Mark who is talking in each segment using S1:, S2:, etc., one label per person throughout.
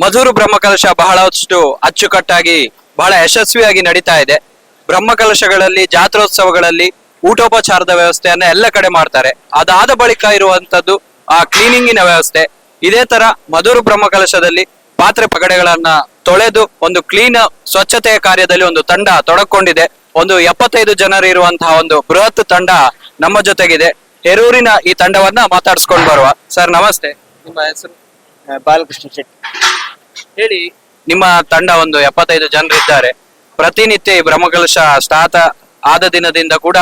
S1: ಮಧುರು ಬ್ರಹ್ಮಕಲಶ ಬಹಳಷ್ಟು ಅಚ್ಚುಕಟ್ಟಾಗಿ, ಬಹಳ ಯಶಸ್ವಿಯಾಗಿ ನಡೀತಾ ಇದೆ. ಬ್ರಹ್ಮಕಲಶಗಳಲ್ಲಿ, ಜಾತ್ರೋತ್ಸವಗಳಲ್ಲಿ, ಊಟೋಪಚಾರದ ವ್ಯವಸ್ಥೆಯನ್ನ ಎಲ್ಲ ಕಡೆ ಮಾಡ್ತಾರೆ. ಅದಾದ ಬಳಿಕ ಇರುವಂತದ್ದು ಆ ಕ್ಲೀನಿಂಗಿನ ವ್ಯವಸ್ಥೆ. ಇದೇ ತರ ಮಧುರು ಬ್ರಹ್ಮಕಲಶದಲ್ಲಿ ಪಾತ್ರೆ ಪಗಡೆಗಳನ್ನ ತೊಳೆದು, ಒಂದು ಕ್ಲೀನ್ ಸ್ವಚ್ಛತೆಯ ಕಾರ್ಯದಲ್ಲಿ ಒಂದು ತಂಡ ತೊಡಕೊಂಡಿದೆ. ಒಂದು ಎಪ್ಪತ್ತೈದು ಜನರು ಇರುವಂತಹ ಒಂದು ಬೃಹತ್ ತಂಡ ನಮ್ಮ ಜೊತೆಗಿದೆ. ಹೆರೂರಿನ ಈ ತಂಡವನ್ನ ಮಾತಾಡ್ಸ್ಕೊಂಡು ಬರುವ. ಸರ್, ನಮಸ್ತೆ. ನಿಮ್ಮ ಹೆಸರು?
S2: ಬಾಲಕೃಷ್ಣ ಶೆಟ್ಟಿ.
S1: ಹೇಳಿ ನಿಮ್ಮ ತಂಡ ಒಂದು ಎಪ್ಪತ್ತೈದು ಜನರಿದ್ದಾರೆ ಪ್ರತಿನಿತ್ಯ ಈ ಬ್ರಹ್ಮಕಲಶ ಸ್ಟಾರ್ಟ್ ಆದ ದಿನದಿಂದ ಕೂಡ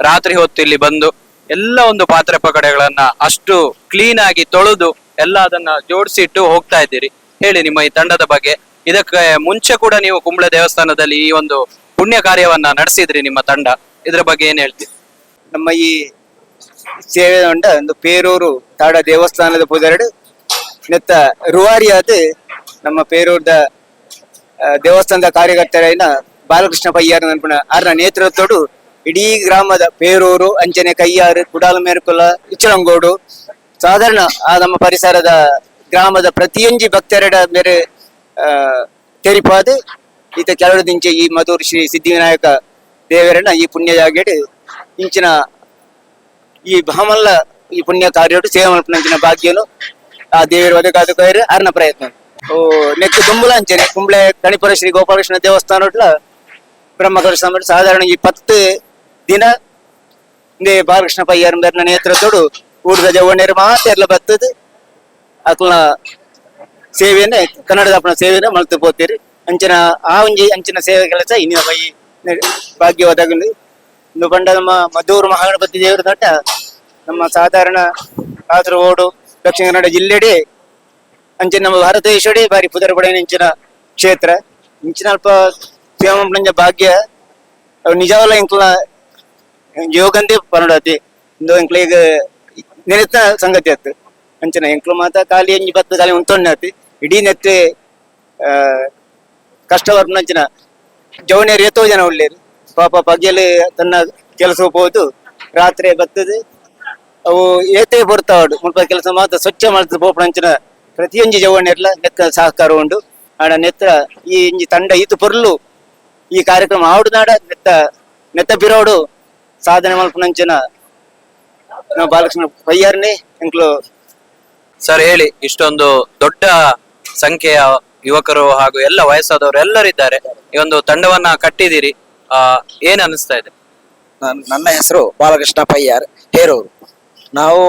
S1: ರಾತ್ರಿ ಹೊತ್ತು ಇಲ್ಲಿ ಬಂದು ಎಲ್ಲ ಒಂದು ಪಾತ್ರೆ ಪಕಡೆಗಳನ್ನ ಅಷ್ಟು ಕ್ಲೀನ್ ಆಗಿ ತೊಳೆದು ಎಲ್ಲ ಅದನ್ನ ಜೋಡಿಸಿಟ್ಟು ಹೋಗ್ತಾ ಇದ್ದೀರಿ. ಹೇಳಿ ನಿಮ್ಮ ಈ ತಂಡದ ಬಗ್ಗೆ. ಇದಕ್ಕೆ ಮುಂಚೆ ಕೂಡ ನೀವು ಕುಂಬಳೆ ದೇವಸ್ಥಾನದಲ್ಲಿ ಈ ಒಂದು ಪುಣ್ಯ ಕಾರ್ಯವನ್ನ ನಡೆಸಿದ್ರಿ ನಿಮ್ಮ ತಂಡ. ಇದ್ರ ಬಗ್ಗೆ ಏನ್ ಹೇಳ್ತೀರಿ?
S2: ನಮ್ಮ ಈ ಸೇವೆ ತಂಡ ಒಂದು ಪೇರೂರು ತಾಡ ದೇವಸ್ಥಾನದ ಪುದರಡು ನೆತ್ತ ರುವಾರಿಯಾದ ನಮ್ಮ ಪೇರೂರ್ದ ದೇವಸ್ಥಾನದ ಕಾರ್ಯಕರ್ತರಾಯ್ನ ಬಾಲಕೃಷ್ಣ ಪಯ್ಯಾರ ನನ್ಪುಣ ಆರ್ನ ನೇತೃತ್ವಡು ಇಡೀ ಗ್ರಾಮದ ಪೇರೂರು ಅಂಚನೆ ಕಯ್ಯಾರು ಕುಡಾಲಮೇರ್ಕುಲ ಇಚ್ಚಲಂಗೋಡು ಸಾಧಾರಣ ಆ ನಮ್ಮ ಪರಿಸರದ ಗ್ರಾಮದ ಪ್ರತಿಯೊಂಜಿ ಭಕ್ತರಡ ಆ, ತೆರಿಪಾದ್. ಈತ ಕೆಲವು ದಿಂಚೆ ಈ ಮಧುರ್ ಶ್ರೀ ಸಿದ್ಧಿವಿನಾಯಕ ದೇವರನ್ನ ಈ ಪುಣ್ಯ ಜಾಗೆಡ್ ಇಂಚಿನ ಈ ಭಾಮಲ್ಲ ಈ ಪುಣ್ಯ ಕಾರ್ಯ ಸೇವೆ ಮಲ್ಪನಂಚಿನ ಭಾಗ್ಯನು ಆ ದೇವರು ಕಾದು ಕೈರು ಅರ್ನ ಪ್ರಯತ್ನ. ಓ ನೆಕ್ಕು ದುಂಬುಲ ಅಂಚನೆ ಕುಂಬ್ಳೆ ಕಣಿಪುರ ಶ್ರೀ ಗೋಪಾಲಕೃಷ್ಣ ದೇವಸ್ಥಾನ ಬ್ರಹ್ಮಕೃಷ್ಣ ಈ ಪತ್ತು ದಿನ ಬಾಲಕೃಷ್ಣ ಪಯ್ಯರ್ ನೇತ್ರ ತೊಡು ಊಟದ ಜವಣ್ಣರು ಮಾತ್ರ ಎಲ್ಲ ಬರ್ತದೆ ಅಕ್ಲ ಸೇವೆಯನ್ನೇ, ಕನ್ನಡದ ಅಪ್ಪನ ಸೇವೆಯನ್ನ ಮಲ್ತು ಪೋತೀರಿ. ಅಂಚಿನ, ಆ ಒಂಜಿ ಅಂಚಿನ ಸೇವೆ ಕೆಲಸ ಇನ್ನಿನ ಬೈ ಭಾಗ್ಯ ನಮ್ಮ ಮದ್ದೂರು ಮಹಾಗಣಪತಿ ದೇವರ ದೊಡ್ಡ ನಮ್ಮ ಸಾಧಾರಣ ಕಾಸರಗೋಡು ದಕ್ಷಿಣ ಕನ್ನಡ ಜಿಲ್ಲೆಡೆ ಅಂಚಿನ ನಮ್ಮ ಭಾರತ ದೇಶಡೆ ಬಾರಿ ಪುದರ ಪಡೆಯ ಇಂಚಿನ ಕ್ಷೇತ್ರ. ಇಂಚಿನ ಅಲ್ಪ ಸೇವಂಪಂಜ ಭಾಗ್ಯ ನಿಜವಲ್ಲ ಇಂಕ್ಲ ಯೋಗಂದೇ ಪನ್ನಡತಿ ಇಂದು ಇಂಕ್ಲ ಈಗ ನೆನೆತ ಸಂಗತಿ ಆಯ್ತು ಅಂಚನ ಎಂಕ್ಲು ಮಾತ ಖಾಲಿ ಎಂಜಿ ಬತ್ತು ಖಾಲಿ ಉಂಟೊಣ್ಣೆ ಇಡೀ ನೆತ್ತೆ ಆ, ಕಷ್ಟ ಅಂಚಿನ ಎತ್ತೋ ಜನ ಒಳ್ಳೇರು ಪಾಪ ಪಗ್ಯಲು ತನ್ನ ಕೆಲಸ ಹೋಗ್ಬೋದು. ರಾತ್ರಿ ಬರ್ತದೆ ಅವು ಏತೆ ಬರ್ತಾವಡು ಮುಲ್ಪ ಕೆಲಸ ಮಾತ್ರ ಸ್ವಚ್ಛ ಮಾಡ್ತದೆ ಪೋಪಣಂಚಿನ ಪ್ರತಿಯೊಂಜಿ ಎಲ್ಲ ನೆತ್ತ ಸಹಕಾರ ಉಂಡು. ಆಡ ನೆತ್ತ ಈ ಇಂಜಿ ತಂಡ ಈತು ಪೊರ್ಲು ಈ ಕಾರ್ಯಕ್ರಮ ಆವಡು ನಾಡ ನೆತ್ತ ನೆತ್ತ ಬಿರೋಡು. ಸಾಧನೆ ಮಲ್ಪನಂಚಿನ ನಾವು ಬಾಲಕೃಷ್ಣ ಪಯ್ಯಾರ್ನೇ ಎಂಕ್ಲು
S1: ಸರ್ ಹೇಳಿ ಇಷ್ಟೊಂದು ದೊಡ್ಡ ಸಂಖ್ಯೆಯ ಯುವಕರು ಹಾಗೂ ಎಲ್ಲ ವಯಸ್ಸಾದವರು ಎಲ್ಲರಿದ್ದಾರೆ ಈ ಒಂದು ತಂಡವನ್ನ ಕಟ್ಟಿದಿರಿ ಆ ಏನ್ ಅನಿಸ್ತಾ ಇದೆ?
S3: ನನ್ನ ಹೆಸರು ಬಾಲಕೃಷ್ಣ ಪಯ್ಯಾರ್ ಹೇರೂರು. ನಾವು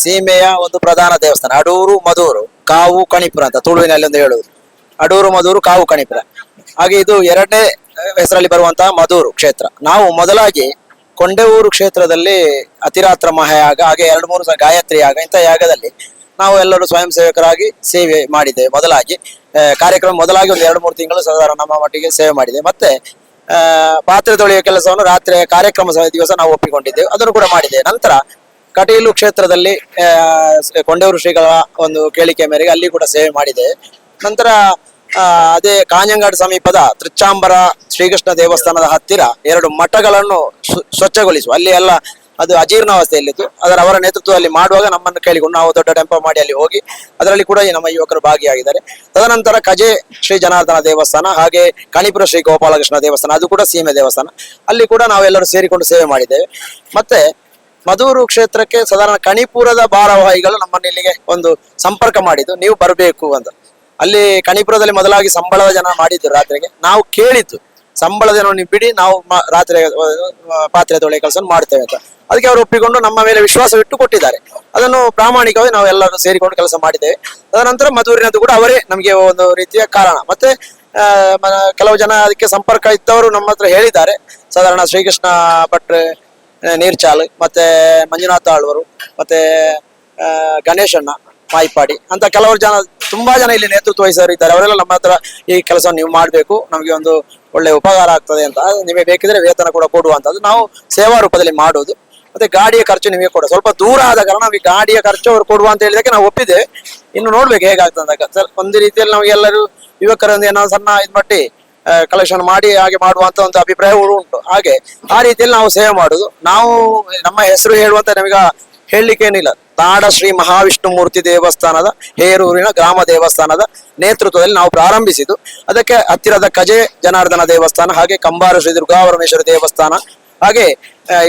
S3: ಸೀಮೆಯ ಒಂದು ಪ್ರಧಾನ ದೇವಸ್ಥಾನ, ಅಡೂರು ಮಧೂರು ಕಾವು ಕಣಿಪುರ ಅಂತ ತುಳುವಿನಲ್ಲಿ ಒಂದು ಹೇಳುವುದು. ಅಡೂರು ಮಧೂರು ಕಾವು ಕಣಿಪುರ. ಹಾಗೆ ಇದು ಎರಡನೇ ಹೆಸರಲ್ಲಿ ಬರುವಂತಹ ಮಧೂರು ಕ್ಷೇತ್ರ. ನಾವು ಮೊದಲಾಗಿ ಕೊಂಡೆಊರು ಕ್ಷೇತ್ರದಲ್ಲಿ ಅತಿರಾತ್ರ ಮಹಾಯಾಗ, ಹಾಗೆ ಎರಡು ಮೂರು ಸಹ ಗಾಯತ್ರಿ ಯಾಗ, ಇಂಥ ಯಾಗದಲ್ಲಿ ನಾವು ಎಲ್ಲರೂ ಸ್ವಯಂ ಸೇವಕರಾಗಿ ಸೇವೆ ಮಾಡಿದ್ದೇವೆ ಮೊದಲಾಗಿ. ಕಾರ್ಯಕ್ರಮ ಮೊದಲಾಗಿ ಒಂದು ಎರಡು ಮೂರು ತಿಂಗಳು ಸಾಧಾರಣ ನಮ್ಮ ಮಟ್ಟಿಗೆ ಸೇವೆ ಮಾಡಿದೆ ಮತ್ತೆ ಪಾತ್ರೆ ತೊಳೆಯುವ ಕೆಲಸವನ್ನು ರಾತ್ರಿ ಕಾರ್ಯಕ್ರಮ ದಿವಸ ನಾವು ಒಪ್ಪಿಕೊಂಡಿದ್ದೇವೆ. ಅದನ್ನು ಕೂಡ ಮಾಡಿದೆ ನಂತರ ಕಟೀಲು ಕ್ಷೇತ್ರದಲ್ಲಿ ಕೊಂಡೂರು ಶ್ರೀಗಳ ಒಂದು ಕೇಳಿಕೆ ಮೇರೆಗೆ ಅಲ್ಲಿ ಕೂಡ ಸೇವೆ ಮಾಡಿದೆ. ನಂತರ ಅದೇ ಕಾಂಜಂಗಾಡ್ ಸಮೀಪದ ತೃಚ್ಚಾಂಬರ ಶ್ರೀಕೃಷ್ಣ ದೇವಸ್ಥಾನದ ಹತ್ತಿರ ಎರಡು ಮಠಗಳನ್ನು ಸ್ವ- ಸ್ವಚ್ಛಗೊಳಿಸುವ. ಅಲ್ಲಿ ಎಲ್ಲ ಅದು ಅಜೀರ್ಣಾವಸ್ಥೆಯಲ್ಲಿತ್ತು ಅದರ ಅವರ ನೇತೃತ್ವದಲ್ಲಿ ಮಾಡುವಾಗ ನಮ್ಮನ್ನು ಕೇಳಿಕೊಂಡು ನಾವು ದೊಡ್ಡ ಟೆಂಪೋ ಮಾಡಿ ಅಲ್ಲಿ ಹೋಗಿ ಅದರಲ್ಲಿ ಕೂಡ ನಮ್ಮ ಯುವಕರು ಭಾಗಿಯಾಗಿದ್ದಾರೆ. ತದನಂತರ ಕಜೆ ಶ್ರೀ ಜನಾರ್ದನ ದೇವಸ್ಥಾನ, ಹಾಗೆ ಕಣಿಪುರ ಶ್ರೀ ಗೋಪಾಲಕೃಷ್ಣ ದೇವಸ್ಥಾನ, ಅದು ಕೂಡ ಸೀಮೆ ದೇವಸ್ಥಾನ. ಅಲ್ಲಿ ಕೂಡ ನಾವೆಲ್ಲರೂ ಸೇರಿಕೊಂಡು ಸೇವೆ ಮಾಡಿದ್ದೇವೆ. ಮತ್ತೆ ಮಧೂರು ಕ್ಷೇತ್ರಕ್ಕೆ ಸಾಧಾರಣ ಕಣಿಪುರದ ಭಾರವಾಹಿಗಳು ನಮ್ಮನ್ನು ಇಲ್ಲಿಗೆ ಒಂದು ಸಂಪರ್ಕ ಮಾಡಿದ್ದು. ನೀವು ಬರಬೇಕು ಅಂತ. ಅಲ್ಲಿ ಕಣಿಪುರದಲ್ಲಿ ಮೊದಲಾಗಿ ಸಂಬಳದ ಜನ ಮಾಡಿದ್ದು ರಾತ್ರಿಗೆ. ನಾವು ಕೇಳಿದ್ದು, ಸಂಬಳದ ನೀವು ಬಿಡಿ, ನಾವು ರಾತ್ರಿ ಪಾತ್ರೆ ತೊಳೆ ಕೆಲಸ ಮಾಡ್ತೇವೆ ಅಂತ. ಅದಕ್ಕೆ ಅವರು ಒಪ್ಪಿಕೊಂಡು ನಮ್ಮ ಮೇಲೆ ವಿಶ್ವಾಸವಿಟ್ಟು ಕೊಟ್ಟಿದ್ದಾರೆ. ಅದನ್ನು ಪ್ರಾಮಾಣಿಕವಾಗಿ ನಾವು ಎಲ್ಲರೂ ಸೇರಿಕೊಂಡು ಕೆಲಸ ಮಾಡಿದ್ದೇವೆ. ಅದನಂತರ ಮಧೂರಿನದ್ದು ಕೂಡ ಅವರೇ ನಮಗೆ ಒಂದು ರೀತಿಯ ಕಾರಣ. ಮತ್ತೆ ಕೆಲವು ಜನ ಅದಕ್ಕೆ ಸಂಪರ್ಕ ಇದ್ದವರು ನಮ್ಮ ಹತ್ರ ಹೇಳಿದ್ದಾರೆ. ಸಾಧಾರಣ ಶ್ರೀಕೃಷ್ಣ ಭಟ್ ನೀರ್ಚಾಲ್ ಮತ್ತೆ ಮಂಜುನಾಥ ಆಳ್ವರು, ಮತ್ತೆ ಗಣೇಶಣ್ಣ ಮಾಯಿಪಾಡಿ, ಅಂತ ಕೆಲವರು ಜನ, ತುಂಬಾ ಜನ ಇಲ್ಲಿ ನೇತೃತ್ವ ವಹಿಸೋರು ಇದ್ದಾರೆ. ಅವರೆಲ್ಲ ನಮ್ಮ ಹತ್ರ ಈ ಕೆಲಸ ನೀವು ಮಾಡಬೇಕು, ನಮಗೆ ಒಂದು ಒಳ್ಳೆ ಉಪಕಾರ ಆಗ್ತದೆ ಅಂತ. ನಿಮಗೆ ಬೇಕಿದ್ರೆ ವೇತನ ಕೂಡ ಕೊಡುವಂತದ್ದು ನಾವು ಸೇವಾ ರೂಪದಲ್ಲಿ ಮಾಡುವುದು ಮತ್ತೆ ಗಾಡಿಯ ಖರ್ಚು ನಿಮಗೆ ಕೊಡ. ಸ್ವಲ್ಪ ದೂರ ಆದ ಕಾರಣ ನಮಗೆ ಗಾಡಿಯ ಖರ್ಚು ಅವರು ಕೊಡುವ ಅಂತ ಹೇಳಿದಕ್ಕೆ ನಾವು ಒಪ್ಪಿದೆ ಇನ್ನು ನೋಡ್ಬೇಕು ಹೇಗಾಗ್ತದೆ ಒಂದು ರೀತಿಯಲ್ಲಿ ನಾವು ಎಲ್ಲರೂ ಯುವಕರೊಂದು ಏನೋ ಸಣ್ಣ ಇದ್ ಮಟ್ಟಿ ಕಲೆಕ್ಷನ್ ಮಾಡಿ, ಹಾಗೆ ಮಾಡುವಂತ ಒಂದು ಅಭಿಪ್ರಾಯಗಳು ಉಂಟು. ಹಾಗೆ ಆ ರೀತಿಯಲ್ಲಿ ನಾವು ಸೇವೆ ಮಾಡುದು. ನಾವು, ನಮ್ಮ ಹೆಸರು ಹೇಳುವಂತ ನಮಗ ಹೇಳಲಿಕ್ಕೆ ಏನಿಲ್ಲ ತಾಡ ಶ್ರೀ ಮಹಾವಿಷ್ಣು ಮೂರ್ತಿ ದೇವಸ್ಥಾನದ ಹೇರೂರಿನ ಗ್ರಾಮ ದೇವಸ್ಥಾನದ ನೇತೃತ್ವದಲ್ಲಿ ನಾವು ಪ್ರಾರಂಭಿಸಿದ್ದು. ಅದಕ್ಕೆ ಹತ್ತಿರದ ಕಜೆ ಜನಾರ್ದನ ದೇವಸ್ಥಾನ, ಹಾಗೆ ಕಂಬಾರ ಶ್ರೀ ದುರ್ಗಾವರಮೇಶ್ವರ ದೇವಸ್ಥಾನ, ಹಾಗೆ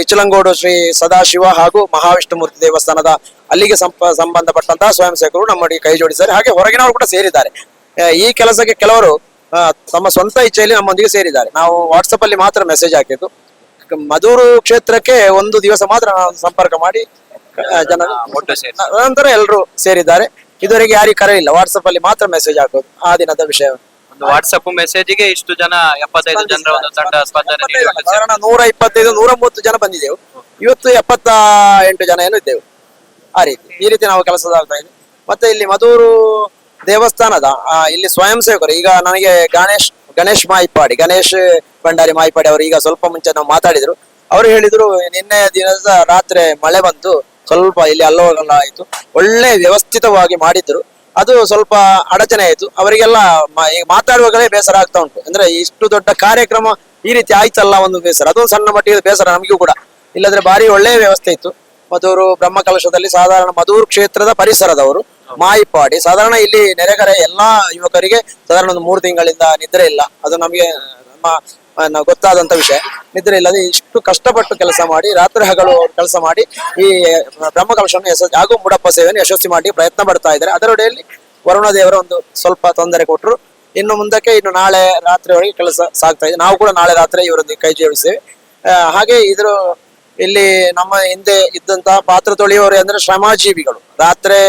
S3: ಇಚ್ಚಲಂಗೋಡು ಇಚಲಂಗೋಡು ಶ್ರೀ ಸದಾಶಿವ ಹಾಗೂ ಮಹಾವಿಷ್ಣು ಮೂರ್ತಿ ದೇವಸ್ಥಾನದ ಅಲ್ಲಿಗೆ ಸಂಪ, ಸಂಬಂಧಪಟ್ಟಂತಹ ಸ್ವಯಂ ಸೇವಕರು ಕೈ ಜೋಡಿಸಿದ್ದಾರೆ. ಹಾಗೆ ಹೊರಗಿನವರು ಕೂಡ ಸೇರಿದ್ದಾರೆ. ಈ ಕೆಲಸಕ್ಕೆ ಕೆಲವರು ತಮ್ಮ ಸ್ವಂತ ಇಚ್ಛೆಯಲ್ಲಿ ನಮ್ಮೊಂದಿಗೆ ಸೇರಿದ್ದಾರೆ. ನಾವು ವಾಟ್ಸಪ್ ಅಲ್ಲಿ ಮಾತ್ರ ಮೆಸೇಜ್ ಹಾಕಿದ್ದು. ಮಧೂರು ಕ್ಷೇತ್ರಕ್ಕೆ ಒಂದು ದಿವಸ ಮಾತ್ರ ನಾವು ಸಂಪರ್ಕ ಮಾಡಿ ಜನ ನಂತರ ಎಲ್ಲರೂ ಸೇರಿದ್ದಾರೆ. ಇದುವರೆಗೆ ಯಾರಿಗೂ ಕರೆ ಇಲ್ಲ. ವಾಟ್ಸಪ್ ಅಲ್ಲಿ ಮಾತ್ರ ಮೆಸೇಜ್ ಹಾಕೋದು ಆ ದಿನದ ವಿಷಯ.
S1: ಒಂದು ವಾಟ್ಸಪ್ ಮೆಸೇಜ್ಗೆ ಇಷ್ಟು ಜನ ಎಪ್ಪತ್ತೈದು ಜನರ ಒಂದು ತಂಡ ಸ್ಪಂದನೆ.
S3: ಸಾಧಾರಣ ನೂರ ಇಪ್ಪತ್ತೈದು ನೂರ ಮೂವತ್ತು ಜನ ಬಂದಿದ್ದೆವು. ಇವತ್ತು ಎಪ್ಪತ್ತ ಎಂಟು ಜನ ಏನು ಇದ್ದೇವೆ. ಆ ರೀತಿ. ಈ ರೀತಿ ನಾವು ಕೆಲಸದಾಗ್ತಾ ಇದೆ ಮತ್ತೆ ಇಲ್ಲಿ ಮಧೂರು ದೇವಸ್ಥಾನದ ಇಲ್ಲಿ ಸ್ವಯಂ ಸೇವಕರು ಈಗ ನನಗೆ ಗಣೇಶ್ ಗಣೇಶ್ ಮಾಯಿಪಾಡಿ, ಗಣೇಶ್ ಭಂಡಾರಿ ಮಾಯಿಪಾಡಿ ಅವರು ಈಗ ಸ್ವಲ್ಪ ಮುಂಚೆ ನಾವು ಮಾತಾಡಿದ್ರು. ಅವರು ಹೇಳಿದ್ರು, ನಿನ್ನೆ ದಿನದ ರಾತ್ರಿ ಮಳೆ ಬಂತು, ಸ್ವಲ್ಪ ಇಲ್ಲಿ ಅಲ್ಲೋಗಲ್ಲ ಆಯ್ತು. ಒಳ್ಳೆ ವ್ಯವಸ್ಥಿತವಾಗಿ ಮಾಡಿದ್ರು. ಅದು ಸ್ವಲ್ಪ ಅಡಚಣೆ ಆಯ್ತು. ಅವರಿಗೆಲ್ಲ ಮಾತಾಡುವಾಗಲೇ ಬೇಸರ ಆಗ್ತಾ ಉಂಟು. ಅಂದ್ರೆ ಇಷ್ಟು ದೊಡ್ಡ ಕಾರ್ಯಕ್ರಮ ಈ ರೀತಿ ಆಯ್ತಲ್ಲ ಒಂದು ಬೇಸರ. ಅದೊಂದು ಸಣ್ಣ ಮಟ್ಟಿಗೆ ಬೇಸರ ನಮಗೂ ಕೂಡ. ಇಲ್ಲದ್ರೆ ಭಾರಿ ಒಳ್ಳೆಯ ವ್ಯವಸ್ಥೆ ಇತ್ತು. ಮಧೂರು ಬ್ರಹ್ಮಕಲಶದಲ್ಲಿ ಸಾಧಾರಣ ಮಧೂರು ಕ್ಷೇತ್ರದ ಪರಿಸರದವರು. ಮಾಯಿಪಾಡಿ. ಸಾಧಾರಣ ಇಲ್ಲಿ ನೆರೆಗರೆ ಎಲ್ಲಾ ಯುವಕರಿಗೆ ಸಾಧಾರಣ ಒಂದು ಮೂರು ತಿಂಗಳಿಂದ ನಿದ್ರೆ ಇಲ್ಲ. ಅದು ನಮಗೆ, ನಮ್ಮ ಗೊತ್ತಾದಂತ ವಿಷಯ. ನಿದ್ರೆ ಇಲ್ಲದೆ ಇಷ್ಟು ಕಷ್ಟಪಟ್ಟು ಕೆಲಸ ಮಾಡಿ, ರಾತ್ರಿ ಹಗಲು ಕೆಲಸ ಮಾಡಿ, ಈ ಬ್ರಹ್ಮಕಲಶವನ್ನು ಯಶಸ್ ಹಾಗೂ ಮುಡಪ್ಪ ಸೇವೆಯನ್ನು ಯಶಸ್ವಿ ಮಾಡಿ ಪ್ರಯತ್ನ ಪಡ್ತಾ ಇದ್ದಾರೆ. ಅದರೊಡೆಯಲ್ಲಿ ವರುಣ ದೇವರ ಒಂದು ಸ್ವಲ್ಪ ತೊಂದರೆ ಕೊಟ್ಟರು ಇನ್ನು ಮುಂದಕ್ಕೆ, ಇನ್ನು ನಾಳೆ ರಾತ್ರಿವರೆಗೆ ಕೆಲಸ ಸಾಗ್ತಾ ಇದೆ. ನಾವು ಕೂಡ ನಾಳೆ ರಾತ್ರಿ ಇವರೊಂದಿಗೆ ಕೈ ಜೋಡಿಸ್ತೇವೆ. ಹಾಗೆ ಇದ್ರ, ಇಲ್ಲಿ ನಮ್ಮ ಹಿಂದೆ ಇದ್ದಂತಹ ಪಾತ್ರ ತೊಳೆಯುವವರು ಅಂದ್ರೆ ಶ್ರಮಜೀವಿಗಳು. ರಾತ್ರಿ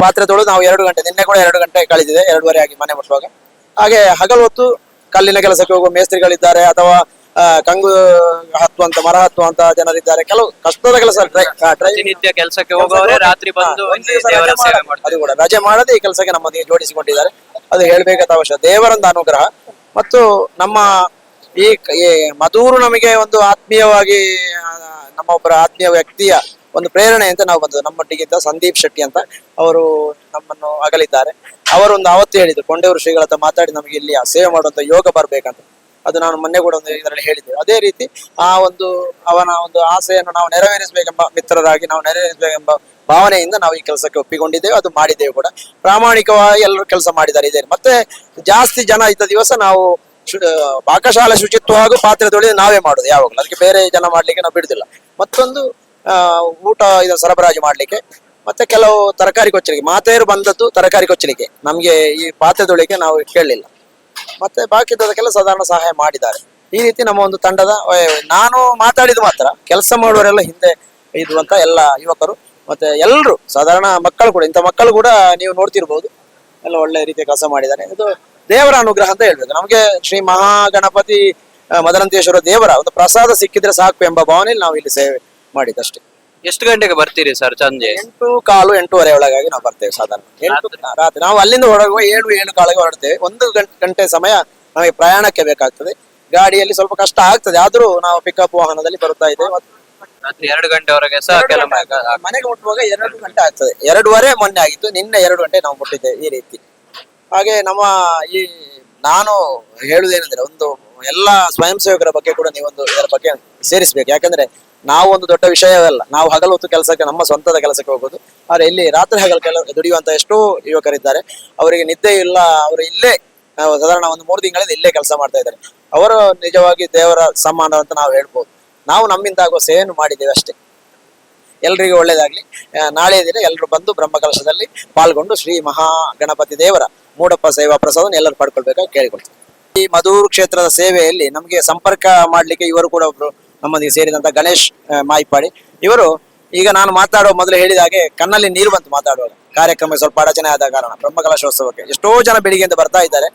S3: ಪಾತ್ರೆ ತೊಳೆದು ನಾವು ಎರಡು ಗಂಟೆ ನಿನ್ನೆ ಕೂಡ ಎರಡು ಗಂಟೆ ಕಳೆದಿದೆ ಎರಡೂವರೆ ಆಗಿ ಮನೆ ಮುಟ್ಟುವಾಗ ಹಾಗೆ ಹಗಲು ಹೊತ್ತು ಕಲ್ಲಿನ ಕೆಲಸಕ್ಕೆ ಹೋಗುವ ಮೇಸ್ತ್ರಿಗಳಿದ್ದಾರೆ ಅಥವಾ ಕಂಗು ಹತ್ತುವಂತ ಮರ ಹತ್ತುವಂತ ಜನರಿದ್ದಾರೆ. ಕೆಲವು ಕಷ್ಟದ ಕೆಲಸ ಡ್ರೈ
S1: ಕೆಲಸಕ್ಕೆ ಹೋಗುವವರೇ ರಾತ್ರಿ ಬಂದು
S3: ಅದು ಕೂಡ. ರಜೆ ಮಾಡದೆ ಈ ಕೆಲಸಕ್ಕೆ ನಮ್ಮೊಂದಿಗೆ ಜೋಡಿಸಿಕೊಂಡಿದ್ದಾರೆ. ಅದು ಹೇಳಬೇಕಾದ ಅವಶ್ಯ ದೇವರೊಂದು ಅನುಗ್ರಹ. ಮತ್ತು ನಮ್ಮ ಈ ಮಧೂರು ನಮಗೆ ಒಂದು ಆತ್ಮೀಯವಾಗಿ ನಮ್ಮ ಒಬ್ಬರ ಆತ್ಮೀಯ ವ್ಯಕ್ತಿಯ ಒಂದು ಪ್ರೇರಣೆ ಅಂತ ನಾವು ಬಂದದ್ದು ನಮ್ಮೊಟ್ಟಿಗಿದ್ದ ಸಂದೀಪ್ ಶೆಟ್ಟಿ ಅಂತ ಅವರು ನಮ್ಮನ್ನು ಅಗಲಿದ್ದಾರೆ. ಅವರೊಂದು ಅವತ್ತು ಹೇಳಿದ್ರು, ಕೊಂಡೇವರು ಶ್ರೀಗಳ ಮಾತಾಡಿ ನಮಗೆ ಇಲ್ಲಿ ಆ ಸೇವೆ ಮಾಡುವಂತ ಯೋಗ ಬರ್ಬೇಕಂತ. ಅದು ನಾನು ಮೊನ್ನೆ ಕೂಡ ಒಂದು ಇದರಲ್ಲಿ ಹೇಳಿದ್ದೆ. ಅದೇ ರೀತಿ ಆ ಒಂದು ಅವನ ಒಂದು ಆಸೆಯನ್ನು ನಾವು ನೆರವೇರಿಸಬೇಕೆಂಬ ಮಿತ್ರರಾಗಿ ನಾವು ನೆರವೇರಿಸಬೇಕೆಂಬ ಭಾವನೆಯಿಂದ ನಾವು ಈ ಕೆಲಸಕ್ಕೆ ಒಪ್ಪಿಕೊಂಡಿದ್ದೇವೆ, ಅದು ಮಾಡಿದ್ದೇವೆ ಕೂಡ. ಪ್ರಾಮಾಣಿಕವಾಗಿ ಎಲ್ಲರೂ ಕೆಲಸ ಮಾಡಿದ್ದಾರೆ ಇದೇ ಮತ್ತೆ ಜಾಸ್ತಿ ಜನ ಇದ್ದ ದಿವಸ ನಾವು ಪಾಕಶಾಲೆ ಶುಚಿತ್ವ ಹಾಗೂ ಪಾತ್ರೆ ತೊಳೆದು ನಾವೇ ಮಾಡುದು ಯಾವಾಗಲೂ. ಅದಕ್ಕೆ ಬೇರೆ ಜನ ಮಾಡ್ಲಿಕ್ಕೆ ನಾವು ಬಿಡುದಿಲ್ಲ. ಮತ್ತೊಂದು ಊಟ ಇದನ್ನು ಸರಬರಾಜು ಮಾಡ್ಲಿಕ್ಕೆ. ಮತ್ತೆ ಕೆಲವು ತರಕಾರಿ ಕೊಚ್ಚಲಿಕ್ಕೆ. ಮಾತೆಯರು ಬಂದದ್ದು ತರಕಾರಿ ಕೊಚ್ಚಲಿಕ್ಕೆ. ನಮಗೆ ಈ ಪಾತ್ರೆ ತೊಳಿಕೆ ನಾವು ಕೇಳಲಿಲ್ಲ. ಮತ್ತೆ ಬಾಕಿ ಇದ್ದದಕ್ಕೆಲ್ಲ ಸಾಧಾರಣ ಸಹಾಯ ಮಾಡಿದ್ದಾರೆ. ಈ ರೀತಿ ನಮ್ಮ ಒಂದು ತಂಡದ ನಾನು ಮಾತಾಡಿದ ಮಾತ್ರ. ಕೆಲಸ ಮಾಡುವವರೆಲ್ಲ ಹಿಂದೆ ಇರುವಂತ ಎಲ್ಲ ಯುವಕರು, ಮತ್ತೆ ಎಲ್ಲರೂ ಸಾಧಾರಣ ಮಕ್ಕಳು ಕೂಡ, ಇಂಥ ಮಕ್ಕಳು ಕೂಡ ನೀವು ನೋಡ್ತಿರ್ಬೋದು. ಎಲ್ಲ ಒಳ್ಳೆ ರೀತಿಯ ಕೆಲಸ ಮಾಡಿದ್ದಾರೆ. ಇದು ದೇವರ ಅನುಗ್ರಹ ಅಂತ ಹೇಳ್ಬೇಕು. ನಮಗೆ ಶ್ರೀ ಮಹಾಗಣಪತಿ ಮದನಂತೇಶ್ವರ ದೇವರ ಒಂದು ಪ್ರಸಾದ ಸಿಕ್ಕಿದ್ರೆ ಸಾಕು ಎಂಬ ಭಾವನೆಯಲ್ಲಿ ನಾವು ಇಲ್ಲಿ ಸೇವೆ ಮಾಡಿದಷ್ಟೇ.
S1: ಎಷ್ಟು ಗಂಟೆಗೆ ಬರ್ತೀರಿ ಸರ್ ಸಂಜೆ?
S3: ಎಂಟು ಕಾಲು ಎಂಟೂವರೆ ಒಳಗಾಗಿ ನಾವು ಬರ್ತೇವೆ ಸಾಧಾರಣ. ಎಂಟು ರಾತ್ರಿ. ನಾವು ಅಲ್ಲಿಂದ ಹೊರಗುವ ಏಳು ಏಳು ಕಾಲಿಗೆ ಹೊರಡ್ತೇವೆ. ಒಂದು ಗಂಟೆ ಗಂಟೆ ಸಮಯ ನಮಗೆ ಪ್ರಯಾಣಕ್ಕೆ ಬೇಕಾಗ್ತದೆ. ಗಾಡಿಯಲ್ಲಿ ಸ್ವಲ್ಪ ಕಷ್ಟ ಆಗ್ತದೆ. ಆದ್ರೂ ನಾವು ಪಿಕಪ್ ವಾಹನದಲ್ಲಿ ಬರುತ್ತಾ ಇದ್ದೇವೆ. ಮತ್ತು
S1: ರಾತ್ರಿ ಎರಡು ಗಂಟೆವರೆಗೆ ಸಹ
S3: ಕೆಲ ಮನೆಗೆ ಮುಟ್ಟುವಾಗ ಎರಡು ಗಂಟೆ ಆಗ್ತದೆ. ಎರಡೂವರೆ ಮೊನ್ನೆ ಆಗಿತ್ತು. ನಿನ್ನೆ ಎರಡು ಗಂಟೆ ನಾವು ಮುಟ್ಟಿದ್ದೇವೆ ಈ ರೀತಿ. ಹಾಗೆ ನಮ್ಮ ಈ ನಾನು ಹೇಳುದೇನೆಂದ್ರೆ ಒಂದು ಎಲ್ಲ ಸ್ವಯಂ ಸೇವಕರ ಬಗ್ಗೆ ಕೂಡ ನೀವೊಂದು ಇದರ ಬಗ್ಗೆ ಸೇರಿಸ್ಬೇಕು. ಯಾಕಂದ್ರೆ ನಾವು ಒಂದು ದೊಡ್ಡ ವಿಷಯವಲ್ಲ. ನಾವು ಹಗಲು ಹೊತ್ತು ಕೆಲಸಕ್ಕೆ, ನಮ್ಮ ಸ್ವಂತದ ಕೆಲಸಕ್ಕೆ ಹೋಗೋದು. ಆದ್ರೆ ಇಲ್ಲಿ ರಾತ್ರಿ ಹಗಲು ಕೆಲ, ದುಡಿಯುವಂತ ಎಷ್ಟೋ ಯುವಕರಿದ್ದಾರೆ. ಅವರಿಗೆ ನಿದ್ದೆ ಇಲ್ಲ. ಅವರು ಇಲ್ಲೇ ಸಾಧಾರಣ ಒಂದು ಮೂರು ತಿಂಗಳಿಂದ ಇಲ್ಲೇ ಕೆಲಸ ಮಾಡ್ತಾ ಇದ್ದಾರೆ. ಅವರು ನಿಜವಾಗಿ ದೇವರ ಸಮ್ಮಾನ ಅಂತ ನಾವು ಹೇಳ್ಬೋದು. ನಾವು ನಮ್ಮಿಂದ ಆಗುವ ಸೇವೆಯನ್ನು ಮಾಡಿದ್ದೇವೆ ಅಷ್ಟೇ. ಎಲ್ರಿಗೂ ಒಳ್ಳೇದಾಗ್ಲಿ. ನಾಳೆ ದಿನ ಎಲ್ಲರೂ ಬಂದು ಬ್ರಹ್ಮಕಲಶದಲ್ಲಿ ಪಾಲ್ಗೊಂಡು ಶ್ರೀ ಮಹಾ ಗಣಪತಿ ದೇವರ ಮೂಡಪ್ಪ ಸೇವಾ ಪ್ರಸಾದವನ್ನು ಎಲ್ಲರೂ ಪಡ್ಕೊಳ್ಬೇಕಾಗಿ ಕೇಳಿಕೊಳ್ತೀನಿ. ಈ ಮಧೂರು ಕ್ಷೇತ್ರದ ಸೇವೆಯಲ್ಲಿ ನಮಗೆ ಸಂಪರ್ಕ ಮಾಡ್ಲಿಕ್ಕೆ ಇವರು ಕೂಡ ಒಬ್ರು ನಮ್ಮೊಂದಿಗೆ ಸೇರಿದಂತ ಗಣೇಶ್ ಮಾಯಿಪಾಡಿ. ಇವರು ಈಗ ನಾನು ಮಾತಾಡೋ ಮೊದಲು ಹೇಳಿದ ಹಾಗೆ ಕಣ್ಣಲ್ಲಿ ನೀರು ಬಂತು ಮಾತಾಡುವಾಗ. ಕಾರ್ಯಕ್ರಮ ಸ್ವಲ್ಪ ಅಡಚಣೆ ಆದ ಕಾರಣ, ಬ್ರಹ್ಮಕಲಶೋತ್ಸವಕ್ಕೆ. ಎಷ್ಟೋ ಜನ ಬೆಳಿಗ್ಗೆಯಿಂದ ಬರ್ತಾ ಇದ್ದಾರೆ.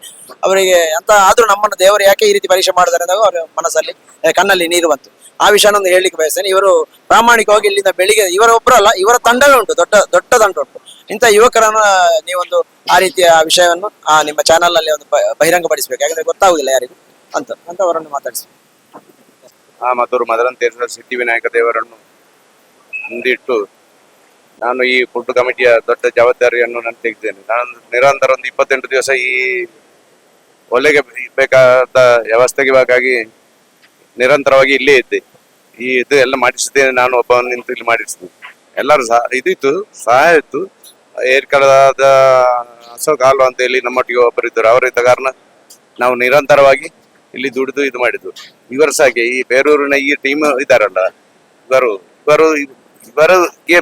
S3: ಅವರಿಗೆ ಅಂತ ಆದ್ರೂ ನಮ್ಮನ್ನು ದೇವರು ಯಾಕೆ ಈ ರೀತಿ ಪರೀಕ್ಷೆ ಮಾಡಿದ್ದಾರೆ ಅಂದಾಗ ಅವರ ಮನಸ್ಸಲ್ಲಿ ಕಣ್ಣಲ್ಲಿ ನೀರು ಬಂತು. ಆ ವಿಷಯನೊಂದು ಹೇಳಲಿಕ್ಕೆ ಬಯಸ್ತೇನೆ. ಇವರು ಪ್ರಾಮಾಣಿಕವಾಗಿ ಇಲ್ಲಿಂದ ಬೆಳಿಗ್ಗೆ, ಇವರ ಒಬ್ಬರಲ್ಲ ಇವರ ತಂಡವೇ ಉಂಟು ದೊಡ್ಡ ದೊಡ್ಡ ತಂಡ ಉಂಟು ಇಂಥ ಯುವಕರನ್ನ ನೀವೊಂದು ಆ ರೀತಿಯ ವಿಷಯವನ್ನು, ಆ ನಿಮ್ಮ ಚಾನಲ್ನಲ್ಲಿ ಒಂದು ಬಹಿರಂಗಪಡಿಸಬೇಕು. ಯಾಕಂದ್ರೆ ಗೊತ್ತಾಗುದಿಲ್ಲ ಯಾರಿಗೂ ಅಂತ ಅಂತ ಅವರನ್ನು ಮಾತಾಡಿಸಿ
S4: ಆ ತೀರ್ಥ ಮದರಂತೇಶ್ವರ ಸಿದ್ಧಿವಿನಾಯಕ ದೇವರನ್ನು ಮುಂದಿಟ್ಟು ನಾನು ಈ ಫುಡ್ ಕಮಿಟಿಯ ದೊಡ್ಡ ಜವಾಬ್ದಾರಿಯನ್ನು ನಾನು ತೆಗೆದಿದ್ದೇನೆ. ನಾನು ನಿರಂತರ ಒಂದು ಇಪ್ಪತ್ತೆಂಟು ದಿವಸ ಈ ಒಲೆಗೆ ಬೇಕಾದ ವ್ಯವಸ್ಥೆಗೆ ಬೇಕಾಗಿ ನಿರಂತರವಾಗಿ ಇಲ್ಲೇ ಇದ್ದೆ. ಈ ಇದು ಎಲ್ಲ ಮಾಡಿಸಿದ್ದೇನೆ. ನಾನು ಒಬ್ಬ ನಿಂತು ಇಲ್ಲಿ ಮಾಡಿಸಿದ್ದೇನೆ ಎಲ್ಲರೂ ಸಹ ಇದಿತ್ತು ಸಹಾಯ ಇತ್ತು. ಏರ್ಕಳದ ಅಶೋಕ್ ಅಂತ ಹೇಳಿ ನಮ್ಮೊಟ್ಟಿಗೆ ಒಬ್ಬರಿದ್ದರು. ಅವರಿದ್ದ ಕಾರಣ ನಾವು ನಿರಂತರವಾಗಿ ಇಲ್ಲಿ ದುಡಿದು ಇದು ಮಾಡಿದ್ದು. ಇವರು ಸಹ ಹಾಗೆ ಈ ಬೇರೂರಿನ ಈ ಟೀಮ್ ಇದಾರಲ್ಲ ಇವರು ಇವರು ಇವರಿಗೆ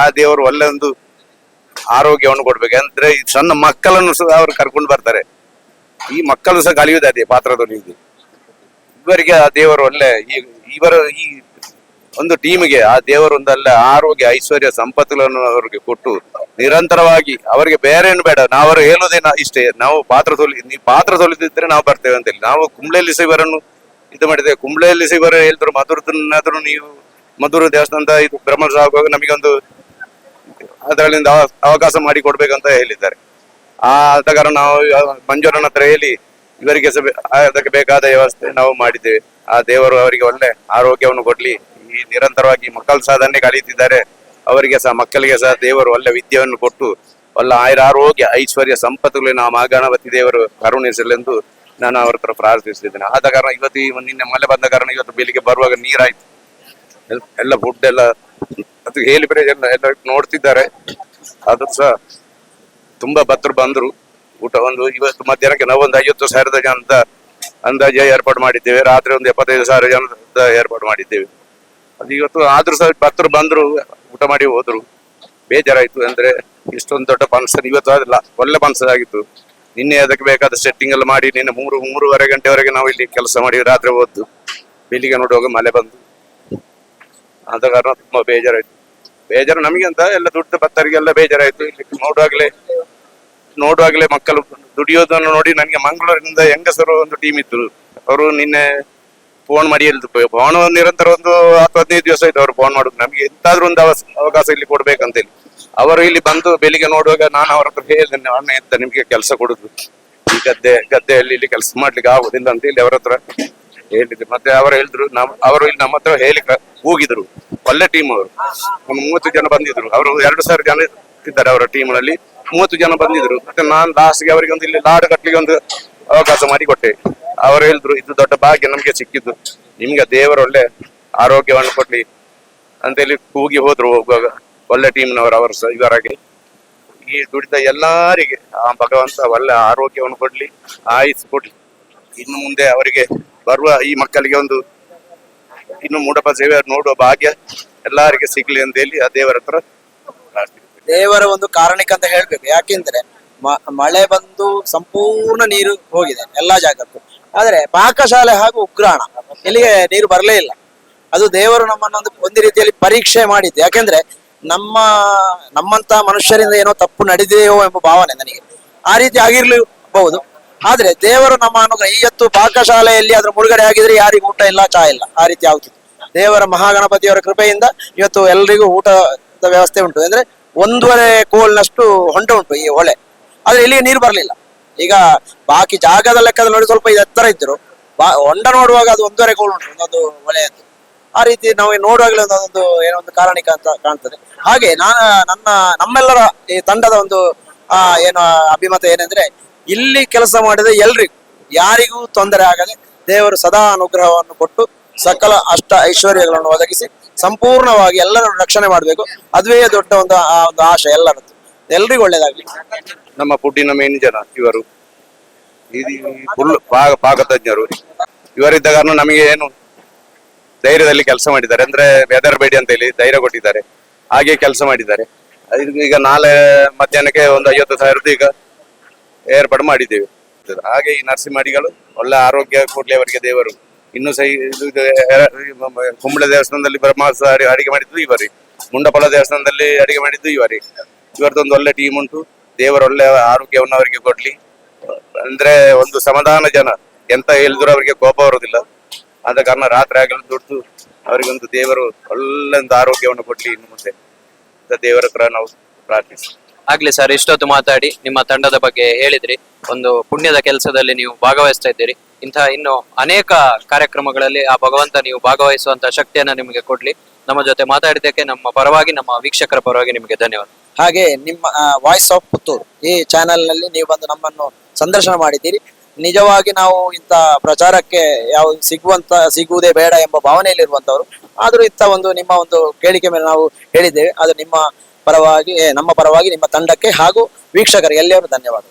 S4: ಆ ದೇವರು ಒಳ್ಳೆ ಒಂದು ಆರೋಗ್ಯವನ್ನು ಕೊಡ್ಬೇಕು. ಅಂದ್ರೆ ಸಣ್ಣ ಮಕ್ಕಳನ್ನು ಸಹ ಅವರು ಕರ್ಕೊಂಡು ಬರ್ತಾರೆ. ಈ ಮಕ್ಕಳು ಸಹ ಕಲಿಯುವುದು ಅದೇ ಪಾತ್ರದಲ್ಲಿ ಇವರಿಗೆ ಆ ದೇವರು ಒಳ್ಳೆ, ಈ, ಇವರ ಈ ಒಂದು ಟೀಮ್ಗೆ ಆ ದೇವರೊಂದಲ್ಲ ಆರೋಗ್ಯ, ಐಶ್ವರ್ಯ, ಸಂಪತ್ತುಗಳನ್ನು ಅವರಿಗೆ ಕೊಟ್ಟು ನಿರಂತರವಾಗಿ ಅವರಿಗೆ ಬೇರೆ ಏನು ಬೇಡ. ನಾವು ಹೇಳೋದೇ ನಾ- ಇಷ್ಟೇ. ನಾವು ಪಾತ್ರ ತೊಲಿ, ನೀವು ಪಾತ್ರ ತೊಲಿದಿದ್ರೆ ನಾವು ಬರ್ತೇವೆ ಅಂತೇಳಿ ನಾವು ಕುಂಬ್ಳೆಯಲ್ಲಿ ಸಹ ಇವರನ್ನು ಇದು ಮಾಡಿದ್ದೇವೆ. ಕುಂಬ್ಳೆಯಲ್ಲಿ ಇವರು ಹೇಳಿದ್ರು, ಮಧುರದನ್ನಾದ್ರೂ ನೀವು, ಮಧುರ ದೇವಸ್ಥಾನದ ಇದು ಬ್ರಹ್ಮೋತ್ಸವ ಆಗುವಾಗ ನಮಗೊಂದು ಅದರಲ್ಲಿಂದ ಅವ- ಅವಕಾಶ ಮಾಡಿ ಕೊಡ್ಬೇಕಂತ ಹೇಳಿದ್ದಾರೆ. ಆ ಕಾರಣ ನಾವು ಮಂಜೂರನ ಹತ್ರ ಹೇಳಿ, ಇವರಿಗೆ ಅದಕ್ಕೆ ಬೇಕಾದ ವ್ಯವಸ್ಥೆ ನಾವು ಮಾಡಿದ್ದೇವೆ. ಆ ದೇವರು ಅವರಿಗೆ ಒಳ್ಳೆ ಆರೋಗ್ಯವನ್ನು ಕೊಡ್ಲಿ. ಈ ನಿರಂತರವಾಗಿ ಮಕ್ಕಳ ಸಾಧನೆ ಕಳೀತಿದ್ದಾರೆ ಅವರಿಗೆ ಸಹ ಮಕ್ಕಳಿಗೆ ಸಹ ದೇವರು ಒಳ್ಳೆ ವಿದ್ಯೆಯನ್ನು ಕೊಟ್ಟು ಒಳ್ಳೆ ಆಯುರ ಆರೋಗ್ಯ ಐಶ್ವರ್ಯ ಸಂಪತ್ತುಗಳು ನಾವು ಮಹಾಗಣಪತಿ ದೇವರು ಕರುಣಿಸಲೆಂದು ನಾನು ಅವ್ರ ಹತ್ರ ಪ್ರಾರ್ಥಿಸಿದ್ದೇನೆ ಆದ ಕಾರಣ ಇವತ್ತು ಈ ನಿನ್ನೆ ಮಳೆ ಬಂದ ಕಾರಣ ಇವತ್ತು ಬೆಳಿಗ್ಗೆ ಬರುವಾಗ ನೀರಾಯ್ತು. ಎಲ್- ಎಲ್ಲ ಫುಡ್ ಎಲ್ಲ ಅದು ಹೇಳಿ ಬೇರೆ ಎಲ್ಲ ನೋಡ್ತಿದ್ದಾರೆ. ಅದು ಸಹ ತುಂಬಾ ಭಕ್ತರು ಬಂದರು. ಊಟ ಒಂದು ಇವತ್ತು ಮಧ್ಯಾಹ್ನಕ್ಕೆ ನಾವೊಂದು ಐವತ್ತು ಸಾವಿರದ ಜನ ಅಂತ ಅಂದಾಜು ಏರ್ಪಾಡು ಮಾಡಿದ್ದೇವೆ. ರಾತ್ರಿ ಒಂದು ಎಪ್ಪತ್ತೈದು ಸಾವಿರ ಜನ ಏರ್ಪಾಡು ಮಾಡಿದ್ದೇವೆ. ಅದು ಇವತ್ತು ಆದ್ರೂ ಸಹ ಭಕ್ತರು ಬಂದ್ರು. ಮಾಡಿ ಹೋದ್ರು. ಬೇಜಾರಾಯ್ತು ಅಂದ್ರೆ ಇಷ್ಟೊಂದು ದೊಡ್ಡ ಫಂಕ್ಷನ್ ಇವತ್ತು ಅದಿಲ್ಲ ಒಳ್ಳೆ ಫಂಕ್ಷನ್ ಆಗಿತ್ತು. ನಿನ್ನೆ ಅದಕ್ಕೆ ಬೇಕಾದ ಸೆಟ್ಟಿಂಗ್ ಎಲ್ಲ ಮಾಡಿ ನಿನ್ನೆ ಮೂರು, ಮೂರುವರೆ ಗಂಟೆವರೆಗೆ ನಾವು ಇಲ್ಲಿ ಕೆಲಸ ಮಾಡಿ ರಾತ್ರಿ ಹೋದ್ದು. ಬೆಳಿಗ್ಗೆ ನೋಡುವಾಗ ಮಳೆ ಬಂದು. ಆದ ಕಾರಣ ತುಂಬಾ ಬೇಜಾರಾಯ್ತು. ಬೇಜಾರು ನಮಗೆ ಅಂತ, ಎಲ್ಲ ದುಡ್ಡು ಭತ್ತರಿಗೆಲ್ಲ ಬೇಜಾರಾಯ್ತು. ಇಲ್ಲಿ ನೋಡುವಾಗಲೇ ನೋಡುವಾಗಲೇ ಮಕ್ಕಳು ದುಡಿಯೋದನ್ನು ನೋಡಿ ನನಗೆ ಮಂಗಳೂರಿನಿಂದ ಹೆಂಗಸರು ಒಂದು ಟೀಮ್ ಇತ್ತು ಅವರು ನಿನ್ನೆ ಫೋನ್ ಮಾಡಿ ಹೇಳಿದ್ರು. ಫೋನ್ ನಿರಂತರ ಒಂದು ಹತ್ತು, ಹದಿನೈದು ದಿವಸ ಆಯ್ತು ಅವರು ಫೋನ್ ಮಾಡುದು ನಮಗೆ ಎಂತಾದ್ರೂ ಒಂದು ಅವಕಾಶ ಇಲ್ಲಿ ಕೊಡ್ಬೇಕಂತೇಳಿ. ಅವರು ಇಲ್ಲಿ ಬಂದು ಬೆಳಿಗ್ಗೆ ನೋಡುವಾಗ ನಾನು ಅವ್ರ ಹತ್ರ ಹೇಳಿದ್ದೇನೆ ಅಣ್ಣ ಎಂತ ನಿಮ್ಗೆ ಕೆಲಸ ಕೊಡುದು? ಈ ಗದ್ದೆ, ಗದ್ದೆಯಲ್ಲಿ ಇಲ್ಲಿ ಕೆಲಸ ಮಾಡ್ಲಿಕ್ಕೆ ಆಗುದಿಲ್ಲ ಅಂತ ಹೇಳಿ ಅವರ ಹತ್ರ ಹೇಳಿದ್ರು ಮತ್ತೆ ಅವರು ಹೇಳಿದ್ರು, ನಮ್, ಅವರು ಇಲ್ಲಿ ನಮ್ಮ ಹತ್ರ ಹೇಳಿ ಹೋಗಿದ್ರು. ಒಳ್ಳೆ ಟೀಮ್ ಅವರು. ಒಂದು ಮೂವತ್ತು ಜನ ಬಂದಿದ್ರು. ಅವರು ಎರಡು ಸಾವಿರ ಜನ ಇದ್ದಾರೆ ಅವರ ಟೀಮ್ನಲ್ಲಿ. ಮೂವತ್ತು ಜನ ಬಂದಿದ್ರು. ಮತ್ತೆ ನಾನು ಲಾಸ್ಟ್ಗೆ ಅವರಿಗೆ ಒಂದು ಇಲ್ಲಿ ಲಾಡು ಕಟ್ಲಿಕ್ಕೆ ಒಂದು ಅವಕಾಶ ಮಾಡಿಕೊಟ್ಟೆ. ಅವರು ಹೇಳಿದ್ರು, ಇದು ದೊಡ್ಡ ಭಾಗ್ಯ ನಮ್ಗೆ ಸಿಕ್ಕಿದ್ದು. ನಿಮ್ಗೆ ದೇವರು ಒಳ್ಳೆ ಆರೋಗ್ಯವನ್ನು ಕೊಡ್ಲಿ ಅಂತೇಳಿ ಕೂಗಿ ಹೋದ್ರು ಹೋಗುವಾಗ. ಒಳ್ಳೆ ಟೀಮ್ನವರು ಅವರು ಇವರಾಗಿ ಈ ದುಡಿದ ಎಲ್ಲರಿಗೆ, ಆ ಭಗವಂತ ಒಳ್ಳೆ ಆರೋಗ್ಯವನ್ನು ಕೊಡ್ಲಿ, ಆಯುಸ್ ಕೊಡ್ಲಿ. ಇನ್ನು ಮುಂದೆ ಅವರಿಗೆ ಬರುವ ಈ ಮಕ್ಕಳಿಗೆ ಒಂದು ಇನ್ನು ಮೂಡಪ್ಪ ಸೇವೆ ನೋಡುವ ಭಾಗ್ಯ ಎಲ್ಲರಿಗೆ ಸಿಗ್ಲಿ ಅಂತ ಹೇಳಿ ಆ ದೇವರ ಹತ್ರ
S3: ದೇವರ ಒಂದು ಕಾರಣಿಕ ಅಂತ ಹೇಳ್ಬೇಕು. ಯಾಕೆಂದ್ರೆ ಮಳೆ ಬಂದು ಸಂಪೂರ್ಣ ನೀರು ಹೋಗಿದೆ, ಎಲ್ಲಾ ಜಾಗಕ್ಕೂ ಆದರೆ ಪಾಕಶಾಲೆ ಹಾಗೂ ಉಗ್ರಾಣ, ಇಲ್ಲಿಗೆ ನೀರು ಬರಲೇ ಇಲ್ಲ. ಅದು ದೇವರು ನಮ್ಮನ್ನು ಒಂದು ಒಂದು ರೀತಿಯಲ್ಲಿ ಪರೀಕ್ಷೆ ಮಾಡಿದ್ದು. ಯಾಕೆಂದ್ರೆ ನಮ್ಮ, ನಮ್ಮಂತ ಮನುಷ್ಯರಿಂದ ಏನೋ ತಪ್ಪು ನಡೆದೆಯೋ ಎಂಬ ಭಾವನೆ ನನಗೆ. ಆ ರೀತಿ ಆಗಿರ್ಲಿಬಹುದು ಆದ್ರೆ ದೇವರು ನಮ್ಮ ಅನುಗ್ರಹ ಇವತ್ತು ಪಾಕಶಾಲೆಯಲ್ಲಿ ಅದ್ರ ಮುಳುಗಡೆ ಆಗಿದ್ರೆ ಯಾರಿಗೂ ಊಟ ಇಲ್ಲ, ಚಾ ಇಲ್ಲ. ಆ ರೀತಿ ಆಗ್ತಿತ್ತು ದೇವರ ಮಹಾಗಣಪತಿಯವರ ಕೃಪೆಯಿಂದ ಇವತ್ತು ಎಲ್ರಿಗೂ ಊಟದ ವ್ಯವಸ್ಥೆ ಉಂಟು. ಅಂದ್ರೆ ಒಂದೂವರೆ ಕೋಲ್ನಷ್ಟು ಹೊಂಡ ಉಂಟು ಈ ಹೊಳೆ. ಆದ್ರೆ ಇಲ್ಲಿ ನೀರು ಬರಲಿಲ್ಲ. ಈಗ ಬಾಕಿ ಜಾಗದ ಲೆಕ್ಕದಲ್ಲಿ ನೋಡಿ ಸ್ವಲ್ಪ ಇದು ಎತ್ತರ ಇದ್ರು ಬಾ- ಹೊಂಡ ನೋಡುವಾಗ ಅದು ಒಂದೂವರೆ ಕೋಲ್ ಉಂಟು, ಒಂದೊಂದು ಹೊಳೆಯದ್ದು ಆ ರೀತಿ ನಾವು ನೋಡುವಾಗಲೇ ಒಂದು ಅದೊಂದು ಏನೋ ಒಂದು ಕಾರಣಿಕ ಅಂತ ಕಾಣ್ತದೆ. ಹಾಗೆ ನಾನು, ನನ್ನ, ನಮ್ಮೆಲ್ಲರ ಈ ತಂಡದ ಒಂದು, ಆ, ಏನು ಅಭಿಮತ ಏನಂದ್ರೆ ಇಲ್ಲಿ ಕೆಲಸ ಮಾಡಿದ ಎಲ್ರಿಗೂ, ಯಾರಿಗೂ ತೊಂದರೆ ಆಗದೆ ದೇವರು ಸದಾ ಅನುಗ್ರಹವನ್ನು ಕೊಟ್ಟು ಸಕಲ ಅಷ್ಟ ಐಶ್ವರ್ಯಗಳನ್ನು ಒದಗಿಸಿ ಸಂಪೂರ್ಣವಾಗಿ ಎಲ್ಲರನ್ನು ರಕ್ಷಣೆ ಮಾಡಬೇಕು. ಅದುವೇ ದೊಡ್ಡ ಒಂದು, ಆ, ಒಂದು ಆಶೆ ಎಲ್ಲರದ್ದು. ಎಲ್ರಿಗೂ ಒಳ್ಳೇದಾಗ್ಲಿ.
S4: ನಮ್ಮ ಫುಡ್ಡಿನ ಮೇನ್ ಜನ, ಇವರು. ಫುಲ್ ಪಾಕ ಪಾಕತಜ್ಞರು ಇವರಿದ್ದ ಕಾರಣ ನಮಗೆ ಏನು ಧೈರ್ಯದಲ್ಲಿ ಕೆಲಸ ಮಾಡಿದ್ದಾರೆ. ಅಂದ್ರೆ ಬೇಡಿ ಅಂತ ಹೇಳಿ ಧೈರ್ಯ ಕೊಟ್ಟಿದ್ದಾರೆ. ಹಾಗೆ ಕೆಲಸ ಮಾಡಿದ್ದಾರೆ. ಈಗ ನಾಳೆ ಮಧ್ಯಾಹ್ನಕ್ಕೆ ಒಂದು ಐವತ್ತು ಸಾವಿರದ ಈಗ ಏರ್ಪಾಡು ಮಾಡಿದ್ದೇವೆ. ಹಾಗೆ ಈ ನರಸಿಂಹಡಿಗಳು, ಒಳ್ಳೆ ಆರೋಗ್ಯ ಕೊಡ್ಲಿ ಅವರಿಗೆ ದೇವರು. ಇನ್ನು ಸಹ ಇದು ಕುಂಬಳ ದೇವಸ್ಥಾನದಲ್ಲಿ ಬ್ರಹ್ಮೋತ್ಸವ ಅಡಿ- ಅಡಿಗೆ ಮಾಡಿದ್ದು ಇವರಿ. ಮುಂಡಪಳ ದೇವಸ್ಥಾನದಲ್ಲಿ ಅಡಿಗೆ ಮಾಡಿದ್ದು ಇವರಿ. ಇವರದೊಂದು ಒಳ್ಳೆ ಟೀಮ್ ಉಂಟು. ದೇವರ ಒಳ್ಳೆ ಆರೋಗ್ಯವನ್ನು ಅವರಿಗೆ ಕೊಡ್ಲಿ. ಅಂದ್ರೆ ಒಂದು ಸಮಾಧಾನ ಜನ. ಎಂತ ಹೇಳಿದ್ರು ಅವರಿಗೆ ಕೋಪ ಬರುವುದಿಲ್ಲ ಆದ ಕಾರಣ ರಾತ್ರಿ ಆಗಲು ದುಡ್ದು ಅವರಿಗೊಂದು ದೇವರು ಒಳ್ಳೆ ಒಂದು ಆರೋಗ್ಯವನ್ನು ಕೊಡ್ಲಿ ಇನ್ನು ಮುಂದೆ. ಅಂತ ದೇವರ ಹತ್ರ ನಾವು ಪ್ರಾರ್ಥಿಸಿ
S1: ಆಗ್ಲಿ ಸರ್ ಇಷ್ಟೊತ್ತು ಮಾತಾಡಿ, ನಿಮ್ಮ ತಂಡದ ಬಗ್ಗೆ ಹೇಳಿದ್ರಿ. ಒಂದು ಪುಣ್ಯದ ಕೆಲಸದಲ್ಲಿ ನೀವು ಭಾಗವಹಿಸ್ತಾ ಇದ್ದೀರಿ. ಇಂತಹ ಇನ್ನು ಅನೇಕ ಕಾರ್ಯಕ್ರಮಗಳಲ್ಲಿ ಆ ಭಗವಂತ ನೀವು ಭಾಗವಹಿಸುವಂತಹ ಶಕ್ತಿಯನ್ನ ನಿಮಗೆ ಕೊಡ್ಲಿ. ನಮ್ಮ ಜೊತೆ ಮಾತಾಡಿದ್ದಕ್ಕೆ ನಮ್ಮ ಪರವಾಗಿ, ನಮ್ಮ ವೀಕ್ಷಕರ ಪರವಾಗಿ ನಿಮಗೆ ಧನ್ಯವಾದ.
S3: ಹಾಗೆ ನಿಮ್ಮ ವಾಯ್ಸ್ ಆಫ್ ಪುತ್ತೂರು ಈ ಚಾನೆಲ್ನಲ್ಲಿ ನೀವು ಬಂದು ನಮ್ಮನ್ನು ಸಂದರ್ಶನ ಮಾಡಿದ್ದೀರಿ. ನಿಜವಾಗಿ ನಾವು ಇಂಥ ಪ್ರಚಾರಕ್ಕೆ ಯಾವ ಸಿಗುವಂತ ಸಿಗುವುದೇ ಬೇಡ ಎಂಬ ಭಾವನೆಯಲ್ಲಿರುವಂತವರು ಆದರೂ ಇಂಥ ಒಂದು ನಿಮ್ಮ ಒಂದು ಕೇಳಿಕೆ ಮೇಲೆ ನಾವು ಹೇಳಿದ್ದೇವೆ. ಅದು ನಿಮ್ಮ ಪರವಾಗಿ ನಮ್ಮ ಪರವಾಗಿ, ನಿಮ್ಮ ತಂಡಕ್ಕೆ ಹಾಗೂ ವೀಕ್ಷಕರಿಗೆ ಎಲ್ಲರೂ ಧನ್ಯವಾದ